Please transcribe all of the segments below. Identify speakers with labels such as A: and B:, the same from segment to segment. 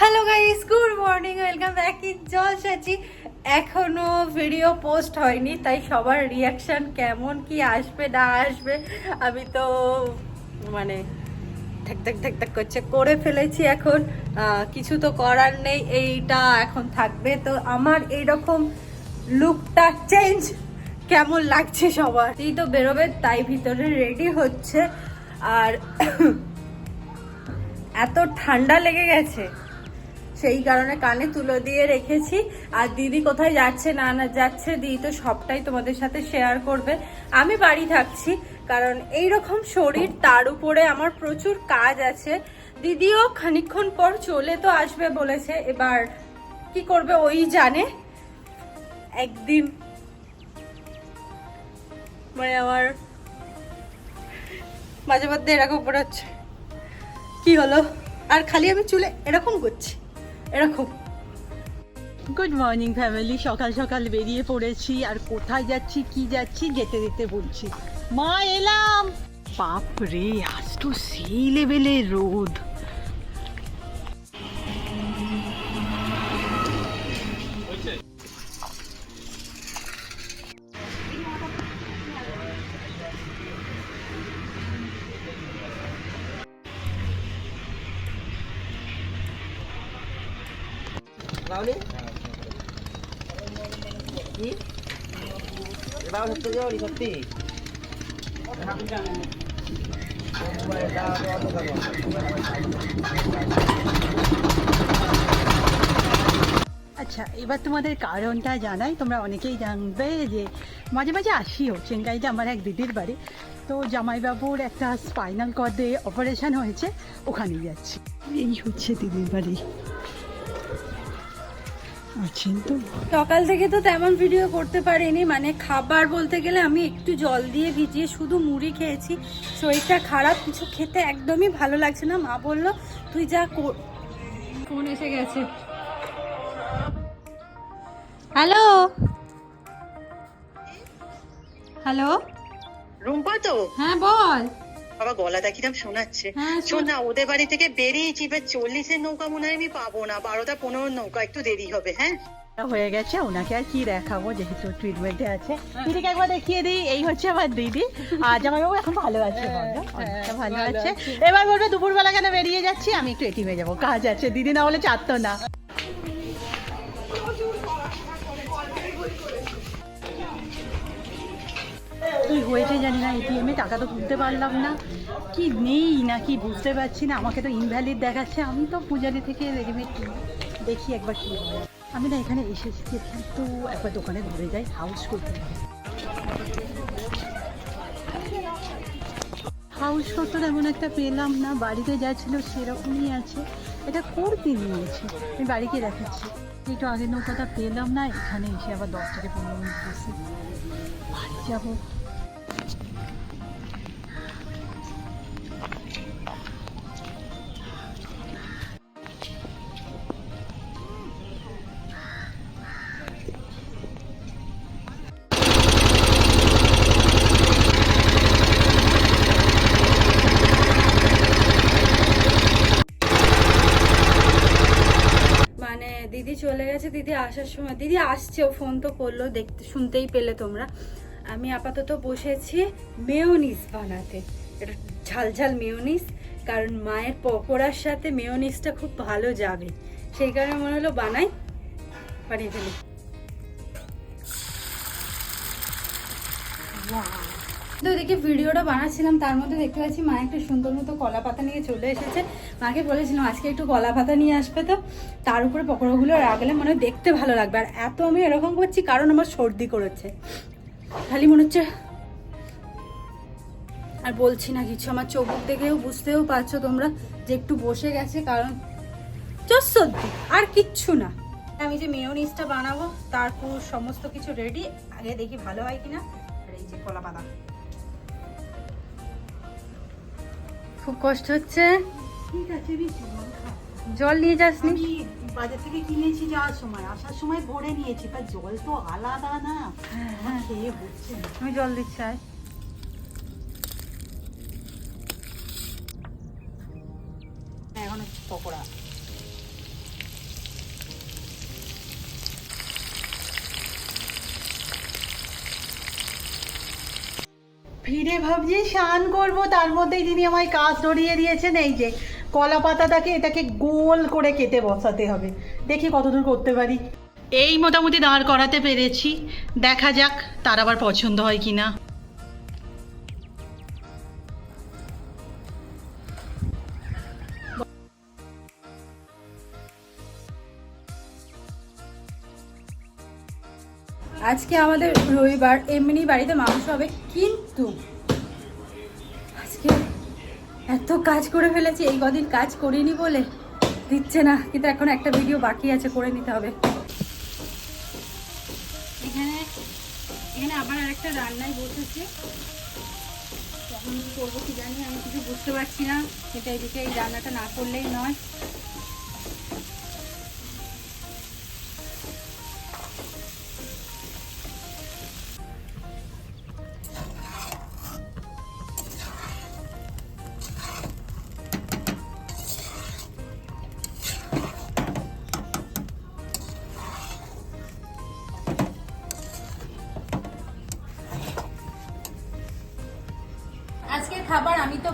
A: Hello guys good morning welcome back in জলসাচি এখনও video post হয়নি, তাই সবার রিয়াকশন কেমন, কি আসবে, না আসবে, আমি তো মানে ধাক ধাক ধাক ধাক করছে, করে ফেলেছি এখন। কিছু তো করার নেই, এইটা এখন থাকবে। তো আমার এইরকম লুকটা চেঞ্জ কেমন লাগছে সবার? এই তো বেরোবে, তাই ভিতরে রেডি হচ্ছে। আর এত ঠান্ডা লেগে গেছে। সেই কারণে কানে তুলো দিয়ে রেখেছি। আর দিদি কোথায় যাচ্ছে, না না, যাচ্ছে, দিদি তো সবটাই তোমাদের সাথে শেয়ার করবে। আমি বাড়ি থাকছি, কারণ এই রকম শরীর, তার উপরে আমার প্রচুর কাজ আছে। দিদিও খানিকক্ষণ পর চলে তো আসবে বলেছে, এবার কি করবে ওই জানে। একদিন মানে আমার মাঝে মধ্যে এরকম মনে হচ্ছে। কি হলো? আর খালি আমি চুলে এরকম করছি। এরকম।
B: গুড মর্নিং ফ্যামিলি সকাল সকাল বেরিয়ে পড়েছি। আর কোথায় যাচ্ছি, কি যাচ্ছি, যেতে যেতে বলছি। মা, এলাম। বাপরে, আজ তো সেই লেভেলের রোদ।
C: রাউনি কি? সত্যি যাওয়ারি সত্যি।
B: আচ্ছা এবার তোমাদের কারণটা জানাই। তোমরা অনেকেই জানবে যে মাঝে মাঝে আসিও চেঙ্গাইতে আমার এক দিদির বাড়ি। তো জামাইবাবুর একটা স্পাইনাল কর্ডে অপারেশন হয়েছে, ওখানেই যাচ্ছি। এই হচ্ছে দিদির বাড়ি।
A: সকাল থেকে তো তেমন ভিডিও করতে পারিনি। মানে খাবার বলতে গেলে আমি একটু জল দিয়ে ভিজিয়ে শুধু মুড়ি খেয়েছি। শরীরটা খারাপ কিছু খেতে একদমই ভালো লাগছে না। মা বলল তুই যা কর ফোন এসে গেছে। হ্যালো? হ্যালো?
D: রুম্পা তো?
A: হ্যাঁ বল।
D: বাবা গলাটা কিরম শোনাচ্ছে।
A: হ্যাঁ,
D: শোন না ওদের বাড়ি থেকে বেরিয়েছি এবার চল্লিশের নৌকা মনে হয় আমি পাবো না বারোটা পনেরো নৌকা একটু দেরি হবে হ্যাঁ?
B: হয়ে গেছে ওনাকে আর কি দেখাবো যেহেতু ট্রিটমেন্টে আছে। দিদিকে একবার দেখিয়ে দিই এই হচ্ছে আমার দিদি। আর জামাইবাবু এখন ভালো আছে ভালো আছে। এবার বলবে দুপুরবেলা কেন বেরিয়ে যাচ্ছি? আমি একটু এটিমে যাব কাজ আছে দিদি না হলে চারতো না। হয়েছে জানি না এটিএমে টাকা তো তুলতে পারলাম না। কি নেই না কি বুঝতে পারছি না, আমাকে তো ইনভ্যালিড দেখাচ্ছে। আমি তো পূজারি থেকে রেডিমেড দেখি একবার কি হয়। আমি না এখানে এসেছি কিন্তু একবার দোকানে ঘুরে যাই হাউস করতে হাউস করতে এমন একটা পেলাম না, বাড়িতে যা ছিল সেরকমই আছে। এটা করতে নিয়েছি, আমি বাড়িকে দেখাচ্ছি। একটু আগের নৌকাটা পেলাম না, এখানে এসে আবার দশ থেকে পনেরো মিনিট বাড়ি যাব।
A: দিদি চলে গেছে, দিদি আসার সময়, দিদি আসছে ও ফোন তো করল, দেখতে, শুনতেই পেলে তোমরা। আমি আপাতত বসেছি মেয়োনিস বানাতে। এটা ঝাল ঝাল মেয়োনিস কারণ মায়ের পকোড়ার সাথে মেয়োনিসটা খুব ভালো যাবে। সেই কারণে মনে হলো বানাই বানিয়ে ফেলি। তো এদিকে ভিডিওটা বানাচ্ছিলাম তার মধ্যে দেখতে পাচ্ছি মা একটা সুন্দর মতো কলা পাতা নিয়ে চলে এসেছে। মাকে বলেছিলাম আজকে একটু কলা পাতা নিয়ে আসবে তো তার উপরে পকোড়াগুলো রাখলে মনে হয় দেখতে ভালো লাগবে। আর এত আমি এরকম করছি কারণ আমার সর্দি করেছে। খালি মনে হচ্ছে আর বলছি না কিছু। আমার চোখ দেখেও বুঝতেও পারছ তোমরা যে একটু বসে গেছে, কারণ চোখ সর্দি, আর কিচ্ছু না। আমি যে মেয়োনিজটা বানাবো তারপর সমস্ত কিছু রেডি আগে দেখি ভালো হয় কিনা। আর এই যে কলা পাতা খুব কষ্ট হচ্ছে।
B: ঠিক আছে জল
A: নিয়ে যাস
B: নি বাজার থেকে কিনেছি যাওয়ার সময় আসার সময় ভরে নিয়েছি তা জল তো আলাদা না। হ্যাঁ, হ্যাঁ। খেয়ে হচ্ছে
A: আমি জল দিচ্ছি আয়। হ্যাঁ, এখন পকোড়া।
E: ফিরে ভাবছি স্নান করব তার মধ্যেই তিনি আমায় কাজ ধরিয়ে দিয়েছেন এই যে। কলা পাতাটাকে এটাকে গোল করে কেটে বসাতে হবে। দেখি কতদূর করতে পারি। এই মোটামুটি দাঁড় করাতে পেরেছি। দেখা যাক তার আবার পছন্দ হয় কি না
A: আজকে আমাদের রবিবার এমনি বাড়িতে মাংস হবে কিন্তু এত কাজ করে ফেলেছি, এই কদিন কাজ করিনি বলে। দিচ্ছে না, কিন্তু এখন একটা ভিডিও বাকি আছে, করে নিতে হবে। এখানে এখানে আবার আরেকটা রান্নায় বসেছে। তখন কি করব কি জানি, আমি কিছু বুঝতে পারছি না। এটা এদিকে এই রান্নাটা না করলেই নয়।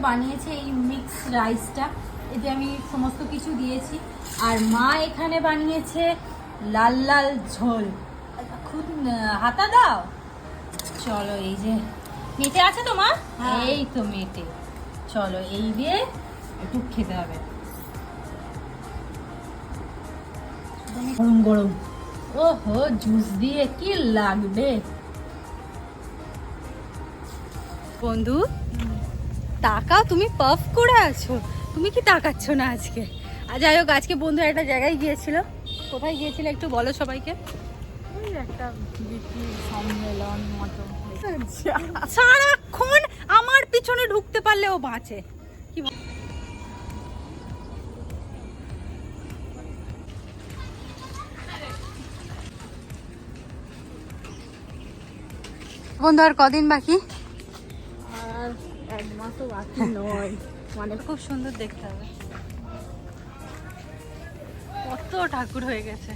A: বানিয়েছি এই মিক্স রাইসটা এতে আমি সমস্ত কিছু দিয়েছি। আর মা এখানে বানিয়েছে লাল লাল ঝোল। খুব হাতা দাও। চলো এই যে মেটে আছে তো মা? এই তো মেটে। চলো এই দিয়ে একটু খেতে হবে। গরম গরম। ওহো জুস দিয়ে কি লাগবে? বন্ধু তাকাও তুমি পাফ করে আছো। তুমি কি তাকাচ্ছ না আজকে? আর যাই হোক আজকে বন্ধু একটা জায়গায় গিয়েছিল। কোথায় গিয়েছিল একটু বলো সবাইকে?
E: একটা সম্মেলন মতো।
A: সারাক্ষণ আমার পিছনে ঢুকতে পারলে ও বাঁচে। কি বন্ধু আর কদিন বাকি?
E: নয়।
A: মানে খুব সুন্দর দেখতে হবে। কত ঠাকুর হয়ে গেছে।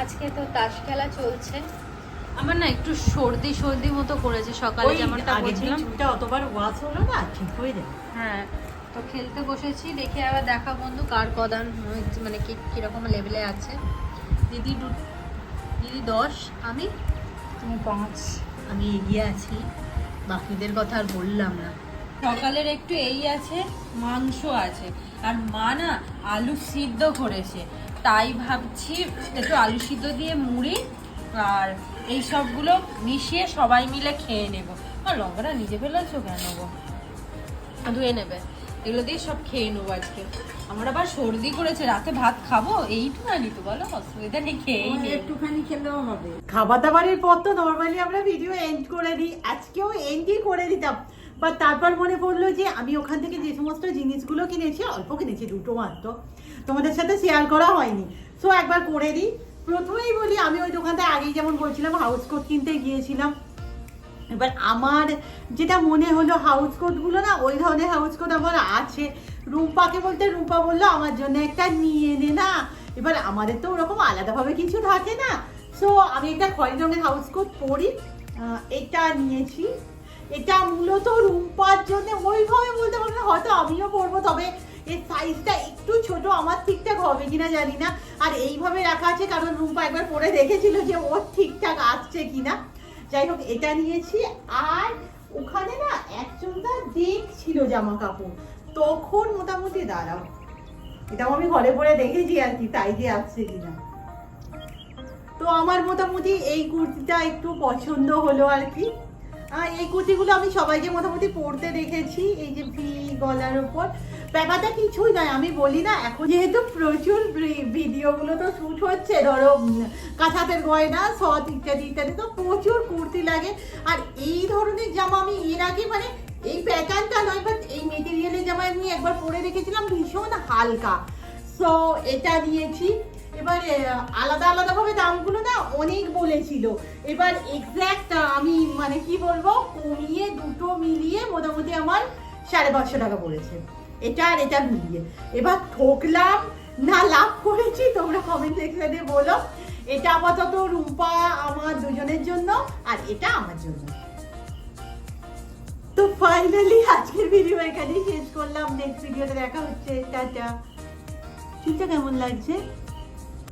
A: আজকে তো তাস খেলা চলছে। আমার না একটু সর্দি সর্দি মতো করেছে সকালে যেমনটা বলছিলাম।
E: অতবার ওয়াশ হলো না ঠিক হয়ে যাবে
A: হ্যাঁ। তো খেলতে বসেছি দেখে আবার দেখা বন্ধু কার কদান মানে কি কীরকম লেভেলে আছে। দিদি দু দিদি দশ আমি?
E: তুমি পাঁচ।
A: আমি এগিয়ে আছি বাকিদের কথা আর বললাম না। সকালের একটু এই আছে মাংস আছে আর মা না আলু সিদ্ধ করেছে। তাই ভাবছি একটু আলু সিদ্ধ দিয়ে মুড়ি আর এই সবগুলো মিশিয়ে সবাই মিলে খেয়ে নেব। আর লঙ্কাটা নিজে ফেলেছো কেন গো? ধুয়ে নেবে। এগুলো দিয়ে সব খেয়ে নেব আজকে। আমার আবার সর্দি করেছে রাতে ভাত খাব? এইটু না নিতে বলো অসুবিধা নেই খেয়েই
E: একটুখানি খেলেও হবে।
B: খাবার দাবারের পর তো নর্মালি আমরা ভিডিও এন্ড করে দিই আজকেও এন্ডই করে দিতাম। বা তারপর মনে পড়ল যে আমি ওখান থেকে যে সমস্ত জিনিসগুলো কিনেছি অল্প কিনেছি দুটো মাত্র তোমাদের সাথে শেয়ার করা হয়নি। সো একবার করে দিই। প্রথমেই বলি আমি ওই দোকানটায় আগেই যেমন বলছিলাম হাউস কোট কিনতে গিয়েছিলাম। এবার আমার যেটা মনে হলো হাউস কোটগুলো না, ওই ধরনের হাউস কোট আমার আছে। রুম্পাকে বলতে রুম্পা বলল, আমার জন্য একটা নিয়ে নে না। এবার আমাদের তো ওরকম আলাদাভাবে কিছু থাকে না। সো আমি একটা খয়েরি রঙের হাউস কোট পরি। এটা নিয়েছি। এটা মূলত রুম্পার জন্য। ওইভাবে বলতে পারব হয়তো আমিও পরবো, তবে এর সাইজটা একটু ছোট। আমার ঠিকঠাক হবে কিনা জানি না। আর এইভাবে রাখা আছে, কারণ রুম্পা একবার পরে দেখেছিল যে ওর ঠিকঠাক আসছে কিনা। যাই হোক, এটা নিয়েছি। আর ওখানে না একজনটা দেখছিল জামা কাপড় তখন মোটামুটি দাঁড়াও। এটাও আমি ঘরে পরে দেখেছি আর কি, তাই যে আসছে কিনা। তো আমার মোটামুটি এই কুর্তিটা একটু পছন্দ হলো আর কি। এই কুর্তিগুলো আমি সবাইকে মোটামুটি পরতে দেখেছি, এই যে ভি গলার উপর। ব্যাপারটা কিছুই নয় আমি বলি না এখন যেহেতু প্রচুর ভিডিওগুলো তো শ্যুট হচ্ছে ধরো উম, কাঁথাতের গয়না সৎ ইত্যাদি ইত্যাদি তো প্রচুর কুর্তি লাগে। আর এই ধরনের জামা আমি এর আগে মানে এই প্যাটার্নটা নয় বাট এই মেটেরিয়ালের জামা আমি একবার পরে রেখেছিলাম ভীষণ হালকা। সো এটা নিয়েছি। এবার আলাদা আলাদাভাবে দামগুলো না অনেক বলেছিল। এবার এক্স্যাক্ট আমি মানে কি বলব কমিয়ে দুটো মিলিয়ে মোটামুটি আমার সাড়ে পাঁচশো টাকা পড়েছে। এটা আর এটা মিলিয়ে এবার ঠকলাম, না লাভ করেছি, তোমরা কমেন্ট সেকশনে বলো। এটা আপাতত রুম্পা আমার দুজনের জন্য, আর এটা আমার জন্য। তো ফাইনালি আজকের ভিডিও এখানেই শেষ করলাম। নেক্সট ভিডিওতে দেখা হচ্ছে। টাটা। চুলটা কেমন লাগছে?